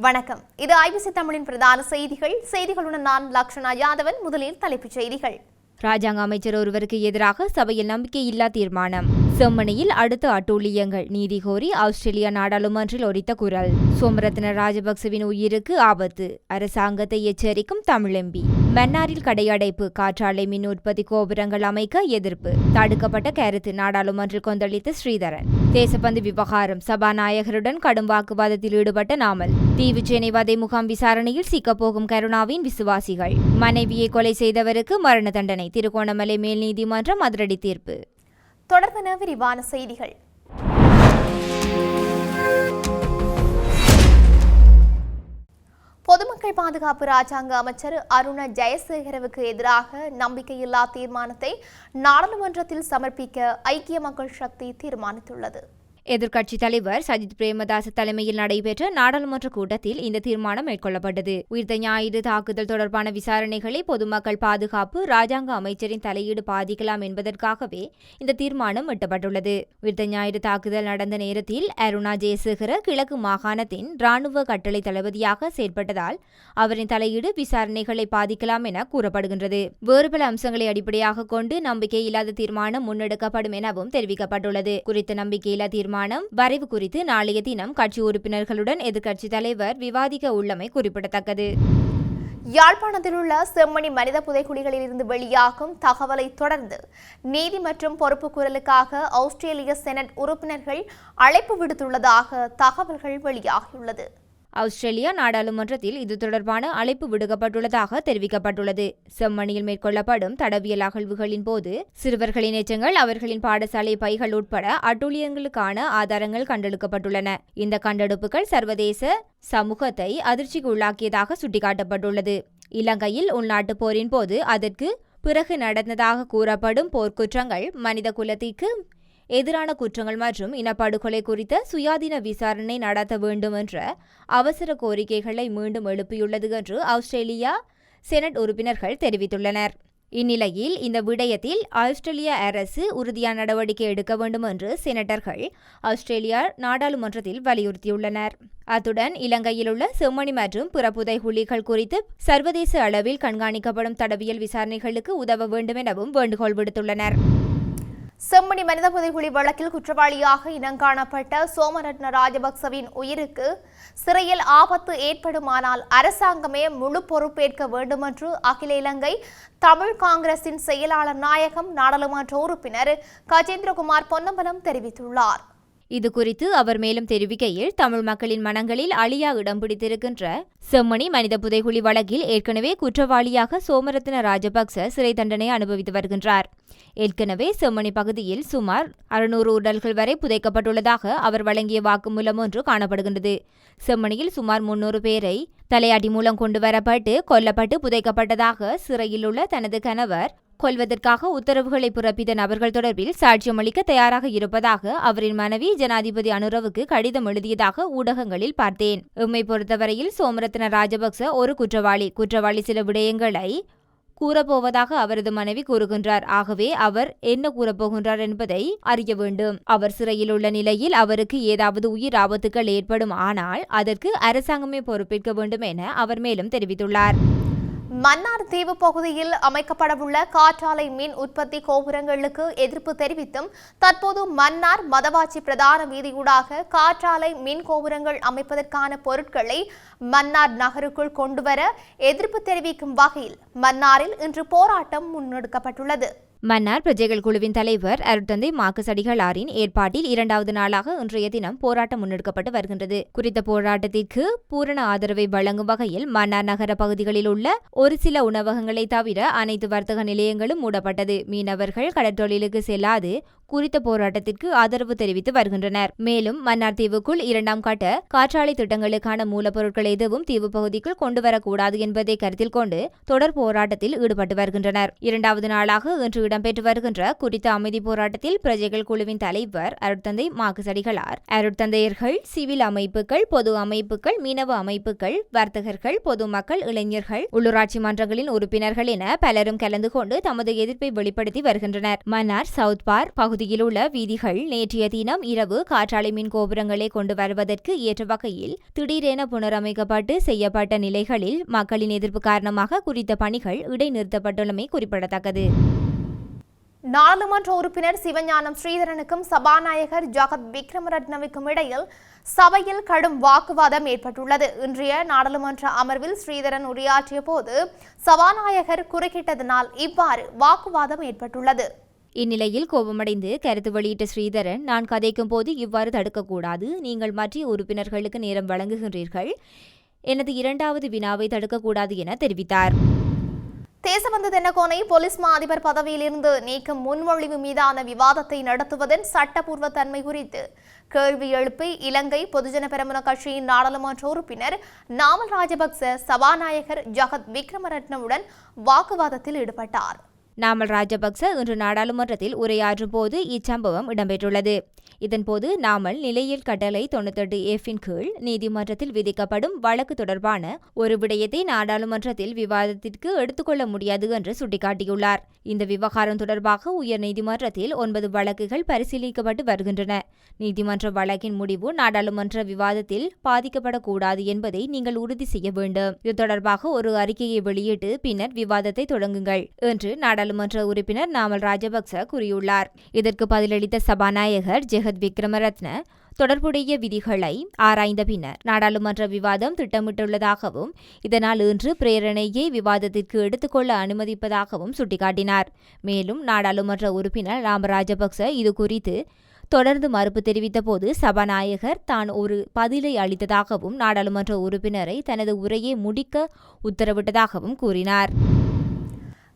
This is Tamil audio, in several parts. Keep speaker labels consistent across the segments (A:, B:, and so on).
A: வணக்கம். இது ஐபிசி தமிழின் பிரதான செய்திகள். செய்திகளுடன் நான் லக்ஷனா யாதவன். முதலில் தலைப்புச் செய்திகள்.
B: ராஜாங்க அமைச்சர் ஒருவருக்கு எதிராக சபையில் நம்பிக்கையில்லா தீர்மானம். செம்மணியில் அடுத்த அட்டூழியங்கள். நீதி கோரி ஆஸ்திரேலியா நாடாளுமன்றில் ஒரித்த குரல். சோமரத்ன ராஜபக்சவின் உயிருக்கு ஆபத்து. அரசாங்கத்தை எச்சரிக்கும் தமிழெம்பி மன்னாரில் கடையடைப்பு. காற்றாலை மின் உற்பத்தி கோபுரங்கள் அமைக்க எதிர்ப்பு. தடுக்கப்பட்ட கருத்து நாடாளுமன்றில் கொந்தளித்த ஸ்ரீதரன். தேசப்பந்து விவகாரம். சபாநாயகருடன் கடும் வாக்குவாதத்தில் ஈடுபட்ட நாமல். தீவுச்சேனை வதை முகாம் விசாரணையில் சிக்கப்போகும் கருணாவின் விசுவாசிகள். மனைவியை கொலை செய்தவருக்கு மரண தண்டனை. திருகோணமலை மேல் நீதிமன்றம் அதிரடி தீர்ப்பு.
A: தொடர்பென விரிவான செய்திகள். பொதுமக்கள் பாதுகாப்பு ராஜாங்க அமைச்சர் அருண ஜெயசேகரவுக்கு எதிராக நம்பிக்கையில்லா தீர்மானத்தை நாடாளுமன்றத்தில் சமர்ப்பிக்க ஐக்கிய மக்கள் சக்தி தீர்மானித்துள்ளது.
B: எதிர்க்கட்சித் தலைவர் சஜித் பிரேமதாச தலைமையில் நடைபெற்ற நாடாளுமன்ற கூட்டத்தில் இந்த தீர்மானம் மேற்கொள்ளப்பட்டது. உயிர்த்த ஞாயிறு தாக்குதல் தொடர்பான விசாரணைகளை பொதுமக்கள் பாதுகாப்பு ராஜாங்க அமைச்சரின் தலையீடு பாதிக்கலாம் என்பதற்காகவே இந்த தீர்மானம் எட்டப்பட்டுள்ளது. உயிர்த்த ஞாயிறு தாக்குதல் நடந்த நேரத்தில் அருணா ஜெயசேகர கிழக்கு மாகாணத்தின் ராணுவ கட்டளை தளபதியாக செயற்பட்டதால் அவரின் தலையீடு விசாரணைகளை பாதிக்கலாம் என கூறப்படுகின்றது. வேறு பல அம்சங்களை அடிப்படையாக கொண்டு நம்பிக்கையில்லாத தீர்மானம் முன்னெடுக்கப்படும் எனவும் தெரிவிக்கப்பட்டுள்ளது. குறித்த நம்பிக்கையில்லா தீர்மானம் வரைவு குறித்து நாளைய தினம் கட்சி உறுப்பினர்களுடன் எதிர்க்கட்சித் தலைவர் விவாதிக்க உள்ளமை குறிப்பிடத்தக்கது.
A: யாழ்ப்பாணத்தில் உள்ள செம்மணி மனித புதைக்குழிகளில் இருந்து வெளியாகும் தகவலை தொடர்ந்து நீதி மற்றும் பொறுப்பு குரலுக்காக ஆஸ்திரேலிய செனட் உறுப்பினர்கள் அழைப்பு விடுத்துள்ளதாக தகவல்கள் வெளியாகியுள்ளது.
B: ஆஸ்திரேலியா நாடாளுமன்றத்தில் இது தொடர்பான அழைப்பு விடுக்கப்பட்டுள்ளதாக தெரிவிக்கப்பட்டுள்ளது. செம்மணியில் மேற்கொள்ளப்படும் தடவியல் அகழ்வுகளின் போது சிறுவர்களின் எச்சங்கள் அவர்களின் பாடசாலை பைகள் உட்பட அட்டூழியங்களுக்கான ஆதாரங்கள் கண்டெடுக்கப்பட்டுள்ளன. இந்த கண்டெடுப்புகள் சர்வதேச சமூகத்தை அதிர்ச்சிக்கு உள்ளாக்கியதாக சுட்டிக்காட்டப்பட்டுள்ளது. இலங்கையில் உள்நாட்டு போரின் போது அதற்கு பிறகு நடந்ததாக கூறப்படும் போர்க்குற்றங்கள் மனித குலத்திற்கு எதிரான குற்றங்கள் மற்றும் இனப்படுகொலை குறித்த சுயாதீன விசாரணை நடத்த வேண்டும் என்ற அவசர கோரிக்கைகளை மீண்டும் எழுப்பியுள்ளது என்று ஆஸ்திரேலியா செனட் உறுப்பினர்கள் தெரிவித்துள்ளனர். இந்நிலையில் இந்த விடயத்தில் ஆஸ்திரேலிய அரசு உறுதியான நடவடிக்கை எடுக்க வேண்டும் என்று செனட்டர்கள் ஆஸ்திரேலியா நாடாளுமன்றத்தில் வலியுறுத்தியுள்ளனர். அத்துடன் இலங்கையில் உள்ள செம்மணி மற்றும் பிற புதைகுழிகள் குறித்து சர்வதேச அளவில் கண்காணிக்கப்படும் தடவியல் விசாரணைகளுக்கு உதவ வேண்டும் எனவும் வேண்டுகோள் விடுத்துள்ளனர்.
A: செம்மணி மனித புதைகுழி வழக்கில் குற்றவாளியாக இனங்காணப்பட்ட சோமரத்ன ராஜபக்சவின் உயிருக்கு சிறையில் ஆபத்து ஏற்படுமானால் அரசாங்கமே முழு பொறுப்பேற்க வேண்டுமென்று அகில இலங்கை தமிழ் காங்கிரசின் செயலாளர் நாயகம் நாடாளுமன்ற உறுப்பினர் கஜேந்திரகுமார் பொன்னம்பலம் தெரிவித்துள்ளார்.
B: இது குறித்து அவர் மேலும் தெரிவிக்கையில் தமிழ் மக்களின் மனங்களில் அழியா இடம் பிடித்திருக்கின்ற செம்மணி மனித புதைகுழி வழக்கில் ஏற்கனவே குற்றவாளியாக சோமரத்ன ராஜபக்ச சிறை தண்டனை அனுபவித்து வருகின்றார். ஏற்கனவே செம்மணி பகுதியில் சுமார் அறுநூறு உடல்கள் வரை புதைக்கப்பட்டுள்ளதாக அவர் வழங்கிய வாக்குமூலம் ஒன்று காணப்படுகின்றது. செம்மணியில் சுமார் முன்னூறு பேரை தலையாட்டி மூலம் கொண்டு வரப்பட்டு கொல்லப்பட்டு புதைக்கப்பட்டதாக சிறையில் உள்ள தனது கணவர் கொல்வதற்காக உத்தரவுகளை பிறப்பித்த நபர்கள் தொடர்பில் சாட்சியமளிக்க தயாராக இருப்பதாக அவரின் மனைவி ஜனாதிபதி அனுரவுக்கு கடிதம் எழுதியதாக ஊடகங்களில் பார்த்தேன். எம்மை பொறுத்தவரையில் சோமரத்ன ராஜபக்ச ஒரு குற்றவாளி. குற்றவாளி சில விடயங்களை கூறப்போவதாக அவரது மனைவி கூறுகின்றார். ஆகவே அவர் என்ன கூறப்போகின்றார் என்பதை அறிய வேண்டும். அவர் சிறையில் உள்ள நிலையில் அவருக்கு ஏதாவது உயிர் ஆபத்துகள் ஏற்படும் ஆனால் அதற்கு அரசாங்கமே பொறுப்பேற்க வேண்டும் என அவர் மேலும் தெரிவித்துள்ளார்.
A: மன்னார் தீவு பகுதியில் அமைக்கப்படவுள்ள காற்றாலை மின் உற்பத்தி கோபுரங்களுக்கு எதிர்ப்பு தெரிவித்தும் தற்போது மன்னார் மதவாச்சி பிரதான வீதியூடாக காற்றாலை மின் கோபுரங்கள் அமைப்பதற்கான பொருட்களை மன்னார் நகருக்குள் கொண்டுவர எதிர்ப்பு தெரிவிக்கும் வகையில் மன்னாரில் இன்று போராட்டம் முன்னெடுக்கப்பட்டுள்ளது.
B: மன்னார் பிரஜைகள் குழுவின் தலைவர் அருட்தந்தை மார்க்கஸ் அடிகளாரின் ஏற்பாட்டில் இரண்டாவது நாளாக இன்றைய தினம் போராட்டம் முன்னெடுக்கப்பட்டு வருகின்றது. குறித்த போராட்டத்திற்கு பூரண ஆதரவை வழங்கும் வகையில் மன்னார் நகர பகுதிகளில் உள்ள ஒரு சில உணவகங்களை தவிர அனைத்து வர்த்தக நிலையங்களும் மூடப்பட்டது. மீனவர்கள் கடற்தொழிலுக்கு செல்லாது குறித்த போராட்டத்திற்கு ஆதரவு தெரிவித்து வருகின்றனர். மேலும் மன்னார் தீவுக்குள் இரண்டாம் கட்ட காற்றாலை திட்டங்களுக்கான மூலப்பொருட்கள் எதுவும் தீவு பகுதிக்குள் கொண்டு வரக்கூடாது என்பதை கருத்தில் கொண்டு தொடர் போராட்டத்தில் ஈடுபட்டு வருகின்றனர். இரண்டாவது நாளாக இன்று இடம்பெற்று வருகின்ற குறித்த அமைதி போராட்டத்தில் பிரஜைகள் குழுவின் தலைவர் அருட்தந்தை மாக்குசடிகளார் அருட்தந்தையர்கள் சிவில் அமைப்புகள் பொது அமைப்புகள் மீனவ அமைப்புகள் வர்த்தகர்கள் பொதுமக்கள் இளைஞர்கள் உள்ளூராட்சி மன்றங்களின் உறுப்பினர்கள் என பலரும் கலந்து கொண்டு தமது எதிர்ப்பை வெளிப்படுத்தி வருகின்றனர். மன்னார் சவுத் பார் பகுதி பகுதியில் உள்ள வீதிகள் நேற்றைய தினம் இரவு காற்றாலை மின் கோபுரங்களை கொண்டு வருவதற்கு ஏற்ற வகையில் திடீரென புனரமைக்கப்பட்டு செய்யப்பட்ட நிலைகளில் மக்களின் எதிர்ப்பு காரணமாக குறித்த பணிகள் இடைநிறுத்தப்பட்டுள்ளமை குறிப்பிடத்தக்கது.
A: நாடாளுமன்ற உறுப்பினர் சிவஞானம் ஸ்ரீதரனுக்கும் சபாநாயகர் ஜகத் விக்ரமரட்னவிக்கும் இடையில் சபையில் கடும் வாக்குவாதம் ஏற்பட்டுள்ளது. இன்றைய நாடாளுமன்ற அமர்வில் ஸ்ரீதரன் உரையாற்றிய போது சபாநாயகர் குறுக்கிட்டதனால் இவ்வாறு வாக்குவாதம் ஏற்பட்டுள்ளது.
B: இந்நிலையில் கோபமடைந்து கருத்து வெளியிட்ட ஸ்ரீதரன் நான் கதைக்கும் போது இவ்வாறு தடுக்கக்கூடாது. நீங்கள் மற்ற உறுப்பினர்களுக்கு நேரம் வழங்குகின்றீர்கள். எனது இரண்டாவது வினாவை தடுக்கக்கூடாது என தெரிவித்தார்.
A: தேசபந்து தென்னகோனை போலீஸ் மா அதிபர் பதவியிலிருந்து நீக்கும் முன்மொழிவு மீதான விவாதத்தை நடத்துவதன் சட்டப்பூர்வ தன்மை குறித்து கேள்வி எழுப்பி இலங்கை பொதுஜன பெரமுன கட்சியின் நாடாளுமன்ற உறுப்பினர் நாமல் ராஜபக்ச சபாநாயகர் ஜகத் விக்ரமரட்னவுடன் வாக்குவாதத்தில் ஈடுபட்டார்.
B: நாமல் ராஜபக்ச இன்று நாடாளுமன்றத்தில் உரையாற்றும் போது இச்சம்பவம் இடம்பெற்றுள்ளது. இதன்போது நாமல் நிலையில் கட்டளை தொண்ணூத்தெட்டு எஃபின் கீழ் நீதிமன்றத்தில் விதிக்கப்படும் வழக்கு தொடர்பான ஒரு விடயத்தை நாடாளுமன்றத்தில் விவாதத்திற்கு எடுத்துக்கொள்ள முடியாது என்று சுட்டிக்காட்டியுள்ளார். இந்த விவகாரம் தொடர்பாக உயர் நீதிமன்றத்தில் ஒன்பது வழக்குகள் பரிசீலிக்கப்பட்டு வருகின்றன. நீதிமன்ற வழக்கின் முடிவு நாடாளுமன்ற விவாதத்தில் பாதிக்கப்படக்கூடாது என்பதை நீங்கள் உறுதி செய்ய வேண்டும். இது தொடர்பாக ஒரு அறிக்கையை வெளியிட்டு பின்னர் விவாதத்தை தொடங்குங்கள். என்று நாடாளுமன்ற உறுப்பினர் நாமல் ராஜபக்ச கூறியுள்ளார். இதற்கு பதிலளித்த சபாநாயகர் ஜெகத் விக்ரமரத்ன தொடர்புடைய விதிகளை ஆராய்ந்த பின்னர் நாடாளுமன்ற விவாதம் திட்டமிட்டுள்ளதாகவும் இதனால் இன்று பிரேரணையை விவாதத்திற்கு எடுத்துக்கொள்ள அனுமதிப்பதாகவும் சுட்டிக்காட்டினார். மேலும் நாடாளுமன்ற உறுப்பினர் ராம ராஜபக்ச இது குறித்து தொடர்ந்து மறுப்பு தெரிவித்தபோது சபாநாயகர் தான் ஒரு பதிலை அளித்ததாகவும் நாடாளுமன்ற உறுப்பினரை தனது உரையை முடிக்க உத்தரவிட்டதாகவும் கூறினார்.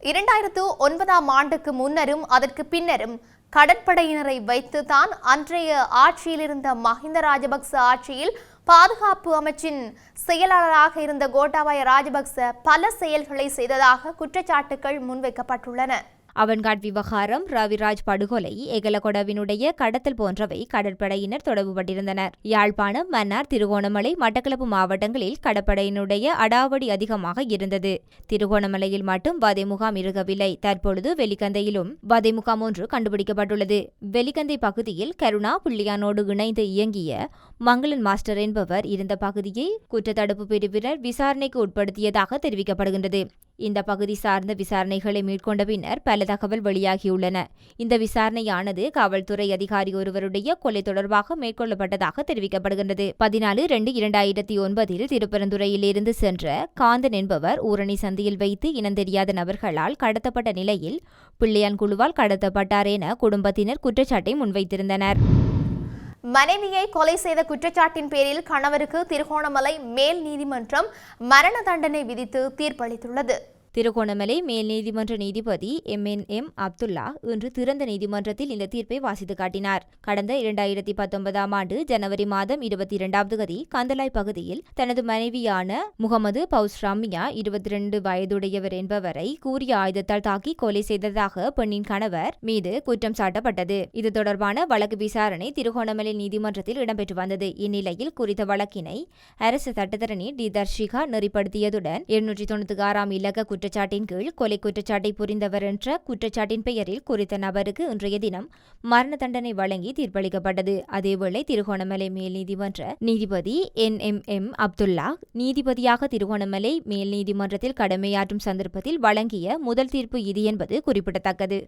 A: இரண்டாயிரத்து ஒன்பதாம் ஆண்டுக்கு முன்னரும் அதற்கு பின்னரும் கடற்படையினரை வைத்து தான் அன்றைய ஆட்சியில் இருந்த மஹிந்த ராஜபக்ச ஆட்சியில் பாதுகாப்பு அமைச்சின் செயலாளராக இருந்த கோட்டாபாய ராஜபக்ச பல செயல்களை செய்ததாக குற்றச்சாட்டுகள் முன்வைக்கப்பட்டுள்ளன.
B: அவன்காட் விவகாரம் ரவிராஜ் படுகொலை எகலகொடவினுடைய கடத்தல் போன்றவை கடற்படையினர் தொடர்புபட்டிருந்தனர். யாழ்ப்பாணம் மன்னார் திருகோணமலை மட்டக்களப்பு மாவட்டங்களில் கடற்படையினுடைய அடாவடி அதிகமாக இருந்தது. திருகோணமலையில் மட்டும் வதை முகாம் இருக்கவில்லை தற்பொழுது வெலிகந்தையிலும் வதை முகாம் ஒன்று கண்டுபிடிக்கப்பட்டுள்ளது. வெலிகந்தை பகுதியில் கருணா புள்ளியானோடு இணைந்து இயங்கிய மங்களன் மாஸ்டர் என்பவர் இருந்த பகுதியை குற்றத்தடுப்பு பிரிவினர் விசாரணைக்கு உட்படுத்தியதாக தெரிவிக்கப்படுகின்றது. இந்த பகுதி சார்ந்த விசாரணைகளை மேற்கொண்ட பின்னர் பல தகவல் வெளியாகியுள்ளன. இந்த விசாரணையானது காவல்துறை அதிகாரி ஒருவருடைய கொலை தொடர்பாக மேற்கொள்ளப்பட்டதாக தெரிவிக்கப்படுகின்றது. பதினாலு ரெண்டு இரண்டாயிரத்தி ஒன்பதில் திருப்பரந்துறையிலிருந்து சென்ற காந்தன் என்பவர் ஊரணி சந்தியில் வைத்து இனந்தெரியாத நபர்களால் கடத்தப்பட்ட நிலையில் பிள்ளையான் குழுவால் கடத்தப்பட்டார் என குடும்பத்தினர் குற்றச்சாட்டை முன்வைத்திருந்தனர்.
A: மனைவியை கொலை செய்த குற்றச்சாட்டின் பேரில் கணவருக்கு திருகோணமலை மேல் நீதிமன்றம் மரண தண்டனை விதித்து தீர்ப்பளித்துள்ளது.
B: திருகோணமலை மேல் நீதிமன்ற நீதிபதி எம் என் எம் அப்துல்லா இன்று திறந்த நீதிமன்றத்தில் இந்த தீர்ப்பை வாசித்து காட்டினார். கடந்த இரண்டாயிரத்தி பத்தொன்பதாம் ஆண்டு ஜனவரி மாதம் இருபத்தி இரண்டாம் தேதி கந்தலாய் பகுதியில் தனது மனைவியான முகமது பவுஸ் ரம்யா இருபத்தி ரெண்டு வயதுடையவர் என்பவரை கூறிய ஆயுதத்தால் தாக்கி கொலை செய்ததாக பெண்ணின் கணவர் மீது குற்றம் சாட்டப்பட்டது. இது தொடர்பான வழக்கு விசாரணை திருகோணமலை நீதிமன்றத்தில் இடம்பெற்று வந்தது. இந்நிலையில் குறித்த வழக்கினை அரசு சட்டத்தரணி டி தர்ஷிகா நெறிப்படுத்தியதுடன் இருநூற்றி தொண்ணூத்தி ஆறாம் இலக்க குற்றச்சாட்டின் கீழ் கொலை குற்றச்சாட்டை புரிந்தவர் என்ற குற்றச்சாட்டின் பெயரில் குறித்த நபருக்கு இன்றைய தினம் மரண தண்டனை வழங்கி தீர்ப்பளிக்கப்பட்டது. அதேவேளை திருகோணமலை மேல் நீதிமன்ற நீதிபதி என் எம் எம் அப்துல்லா நீதிபதியாக திருகோணமலை மேல் நீதிமன்றத்தில் கடமையாற்றும் சந்தர்ப்பத்தில் வழங்கிய முதல் தீர்ப்பு இது என்பது குறிப்பிடத்தக்கது.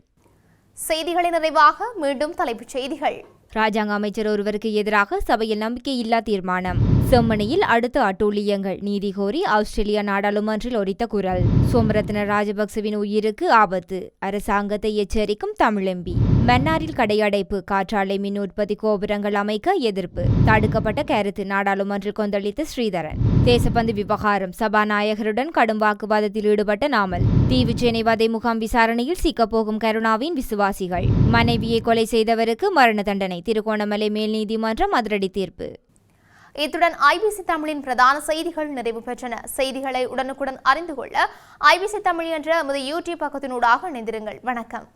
A: செய்திகளின் நிறைவாக மீண்டும் தலைப்புச் செய்திகள்.
B: ராஜாங்க அமைச்சர் ஒருவருக்கு எதிராக சபையில் நம்பிக்கையில்லா தீர்மானம். செம்மணியில் அடுத்த அட்டூழியங்கள். நீதி கோரி ஆஸ்திரேலியா நாடாளுமன்றில் ஒரித்த குரல். சோமரத்ன ராஜபக்சவின் உயிருக்கு ஆபத்து. அரசாங்கத்தை எச்சரிக்கும் தமிழெம்பி மன்னாரில் கடையடைப்பு. காற்றாலை மின் உற்பத்தி கோபுரங்கள் அமைக்க எதிர்ப்பு. தடுக்கப்பட்ட கருத்து. நாடாளுமன்றில் கொந்தளித்த ஸ்ரீதரன். தேசப்பந்து விவகாரம். சபாநாயகருடன் கடும் வாக்குவாதத்தில் ஈடுபட்ட நாமல். தீவுச்சேனை வதை முகாம் விசாரணையில் சிக்கப்போகும் கருணாவின் விசுவாசிகள். மனைவியை கொலை செய்தவருக்கு மரண தண்டனை திருகோணமலை மேல் நீதிமன்றம் அதிரடி தீர்ப்பு.
A: இத்துடன் ஐபிசி தமிழின் பிரதான செய்திகள் நிறைவு பெற்றன. செய்திகளை உடனுக்குடன் அறிந்து கொள்ள ஐபிசி தமிழ் என்ற எமது யூடியூப் பக்கத்தினூடாக இணைந்திருங்கள். வணக்கம்.